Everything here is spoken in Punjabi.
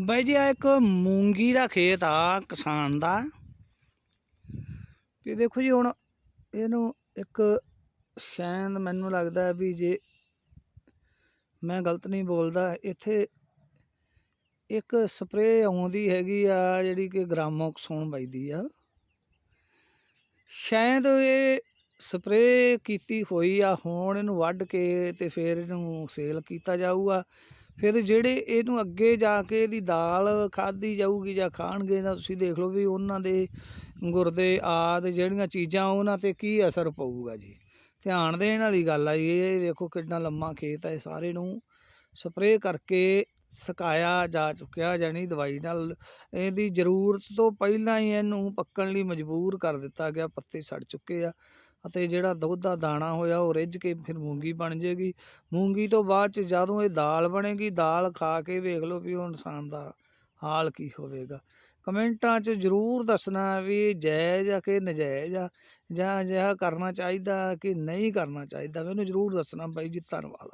ਬਾਈ ਜੀ ਆ ਇੱਕ ਮੂੰਗੀ ਦਾ ਖੇਤ ਆ ਕਿਸਾਨ ਦਾ। ਵੀ ਦੇਖੋ ਜੀ, ਹੁਣ ਇਹਨੂੰ ਇੱਕ ਸ਼ਾਇਦ ਮੈਨੂੰ ਲੱਗਦਾ ਵੀ ਜੇ ਮੈਂ ਗਲਤ ਨਹੀਂ ਬੋਲਦਾ, ਇੱਥੇ ਇੱਕ ਸਪਰੇਅ ਆਉਂਦੀ ਹੈਗੀ ਆ, ਜਿਹੜੀ ਕਿ ਗ੍ਰਾਮੋਕਸੋਨ ਵੱਜਦੀ ਆ। ਸ਼ਾਇਦ ਇਹ ਸਪਰੇਅ ਕੀਤੀ ਹੋਈ ਆ, ਹੁਣ ਇਹਨੂੰ ਵੱਢ ਕੇ ਤੇ ਫਿਰ ਇਹਨੂੰ ਸੇਲ ਕੀਤਾ ਜਾਊਗਾ। ਫਿਰ ਜਿਹੜੇ ਇਹਨੂੰ ਅੱਗੇ ਜਾ ਕੇ ਇਹਦੀ ਦਾਲ ਖਾਧੀ ਜਾਊਗੀ ਜਾਂ ਖਾਣਗੇ, ਤਾਂ ਤੁਸੀਂ ਦੇਖ ਲਓ ਵੀ ਉਹਨਾਂ ਦੇ ਗੁਰਦੇ ਆਦ ਜਿਹੜੀਆਂ ਚੀਜ਼ਾਂ, ਉਹਨਾਂ ਤੇ ਕੀ ਅਸਰ ਪਊਗਾ ਜੀ। ਧਿਆਨ ਦੇਣ ਵਾਲੀ ਗੱਲ ਆ ਜੀ ਇਹ ਵੇਖੋ ਕਿੰਨਾ ਲੰਮਾ ਖੇਤ ਹੈ ਸਾਰੇ ਨੂੰ ਸਪਰੇਅ ਕਰਕੇ ਸਕਾਇਆ ਜਾ ਚੁੱਕਿਆ ਜਾਨੀ ਦਵਾਈ ਨਾਲ, ਇਹਦੀ ਜ਼ਰੂਰਤ ਤੋਂ ਪਹਿਲਾਂ ਹੀ ਇਹਨੂੰ ਪੱਕਣ ਲਈ ਮਜਬੂਰ ਕਰ ਦਿੱਤਾ ਗਿਆ, ਪੱਤੇ ਸੜ ਚੁੱਕੇ ਆ ਅਤੇ ਜਿਹੜਾ ਦੁੱਧ ਦਾ ਦਾਣਾ ਹੋਇਆ ਉਹ ਰਿੱਝ ਕੇ ਫਿਰ ਮੂੰਗੀ ਬਣ ਜੇਗੀ। ਮੂੰਗੀ ਤੋਂ ਬਾਅਦ ਚ ਜਦੋਂ ਇਹ ਦਾਲ ਬਣੇਗੀ, ਦਾਲ ਖਾ ਕੇ ਵੇਖ ਲਓ ਵੀ ਉਹ ਇਨਸਾਨ ਦਾ ਹਾਲ ਕੀ ਹੋਵੇਗਾ। ਕਮੈਂਟਾਂ 'ਚ ਜ਼ਰੂਰ ਦੱਸਣਾ ਵੀ ਇਹ ਜਾਇਜ਼ ਆ ਕਿ ਨਜਾਇਜ਼ ਆ, ਜਾਂ ਅਜਿਹਾ ਕਰਨਾ ਚਾਹੀਦਾ ਕਿ ਨਹੀਂ ਕਰਨਾ ਚਾਹੀਦਾ, ਮੈਨੂੰ ਜ਼ਰੂਰ ਦੱਸਣਾ ਬਾਈ ਜੀ, ਧੰਨਵਾਦ।